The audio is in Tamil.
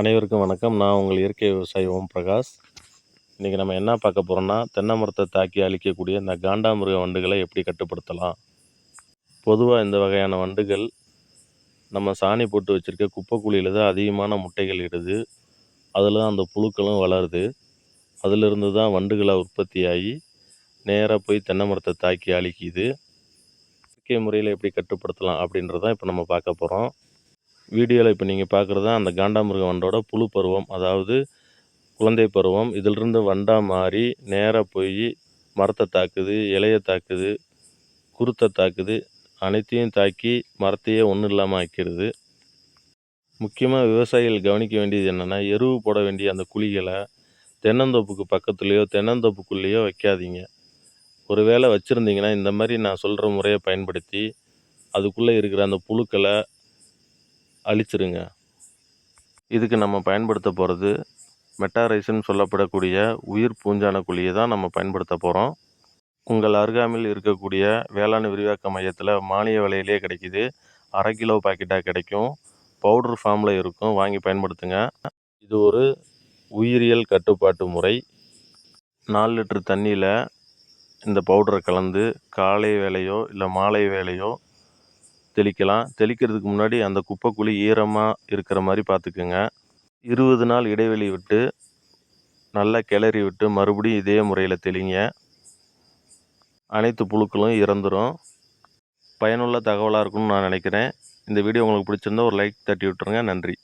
அனைவருக்கும் வணக்கம். நான் உங்கள் இயற்கை விவசாயி ஓம் பிரகாஷ். இன்றைக்கி நம்ம என்ன பார்க்க போகிறோம்னா தென்னை மரத்தை தாக்கி அழிக்கக்கூடிய இந்த காண்டாமிருக வண்டுகளை எப்படி கட்டுப்படுத்தலாம்? பொதுவாக இந்த வகையான வண்டுகள் நம்ம சாணி போட்டு வச்சுருக்க குப்பை குழியில் தான் அதிகமான முட்டைகள் இடுது. அதில் தான் அந்த புழுக்களும் வளருது. அதிலிருந்து தான் வண்டுகளாக உற்பத்தியாகி நேராக போய் தென்னை மரத்தை தாக்கி அழிக்குது. இயற்கை முறையில் எப்படி கட்டுப்படுத்தலாம் அப்படின்றதான் இப்போ நம்ம பார்க்க போகிறோம் வீடியோவில் இப்போ நீங்கள் பார்க்குறது தான் அந்த காண்டாமிருக வண்டோட புழு பருவம் அதாவது குழந்தை பருவம். இதிலிருந்து வண்டாக மாறி நேராக போய் மரத்தை தாக்குது இலையை தாக்குது குருத்தை தாக்குது அனைத்தையும் தாக்கி மரத்தையே ஒன்றும் இல்லாமல் ஆக்கிடுது. முக்கியமாக விவசாயிகள் கவனிக்க வேண்டியது என்னென்னா எருவு போட வேண்டிய அந்த குழிகளை தென்னந்தோப்புக்கு பக்கத்துலேயோ தென்னந்தோப்புக்குள்ளேயோ வைக்காதீங்க. ஒருவேளை வச்சுருந்தீங்கன்னா இந்த மாதிரி நான் சொல்கிற முறையை பயன்படுத்தி அதுக்குள்ளே இருக்கிற அந்த புழுக்களை அழிச்சிருங்க. இதுக்கு நம்ம பயன்படுத்த போகிறது மெட்டாரைஸ்ன்னு சொல்லப்படக்கூடிய உயிர் பூஞ்சான குழியை தான் நம்ம பயன்படுத்த போகிறோம் உங்கள் அருகாமையில் இருக்கக்கூடிய வேளாண் விரிவாக்க மையத்தில் மானிய விலையிலே கிடைக்கிது. அரை கிலோ பாக்கெட்டாக கிடைக்கும். பவுடர் ஃபார்மில் இருக்கும். வாங்கி பயன்படுத்துங்க. இது ஒரு உயிரியல் கட்டுப்பாட்டு முறை. நாலு லிட்டர் தண்ணியில் இந்த பவுடரை கலந்து காலை வேலையோ இல்லை மாலை வேலையோ தெளிக்கலாம். தெளிக்கிறதுக்கு முன்னாடி அந்த குப்பைக்குழி ஈரமாக இருக்கிற மாதிரி பார்த்துக்குங்க இருபது நாள் இடைவெளி விட்டு நல்லா கிளறி விட்டு மறுபடியும் இதே முறையில் தெளிங்க. அனைத்து புழுக்களும் இறந்துடும் பயனுள்ள தகவலாக இருக்கும்னு நான் நினைக்கிறேன். இந்த வீடியோ உங்களுக்கு பிடிச்சிருந்தா ஒரு லைக் தட்டி விட்டுருங்க. நன்றி.